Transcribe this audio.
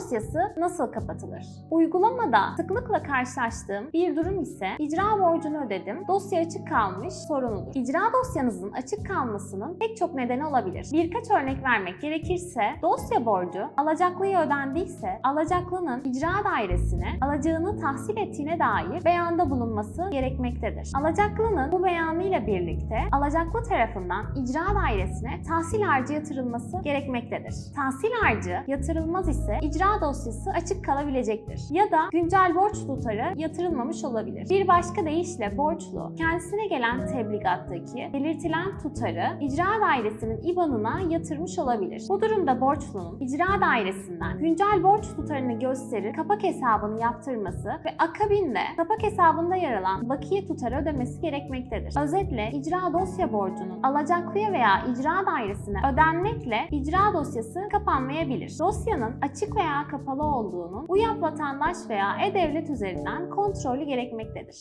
dosyası nasıl kapatılır? Uygulamada sıklıkla karşılaştığım bir durum ise icra borcunu ödedim, dosya açık kalmış sorunudur. İcra dosyanızın açık kalmasının pek çok nedeni olabilir. Birkaç örnek vermek gerekirse dosya borcu alacaklıya ödendiyse alacaklının icra dairesine alacağını tahsil ettiğine dair beyanda bulunması gerekmektedir. Alacaklının bu beyanıyla birlikte alacaklı tarafından icra dairesine tahsil harcı yatırılması gerekmektedir. Tahsil harcı yatırılmaz ise icra dosyası açık kalabilecektir. Ya da güncel borç tutarı yatırılmamış olabilir. Bir başka deyişle borçlu kendisine gelen tebligattaki belirtilen tutarı icra dairesinin IBAN'ına yatırmış olabilir. Bu durumda borçlunun icra dairesinden güncel borç tutarını gösterir kapak hesabını yaptırması ve akabinde kapak hesabında yer alan bakiye tutarı ödemesi gerekmektedir. Özetle icra dosya borcunun alacaklıya veya icra dairesine ödenmekle icra dosyası kapanmayabilir. Dosyanın açık kapalı olduğunun UYAP vatandaş veya e-devlet üzerinden kontrolü gerekmektedir.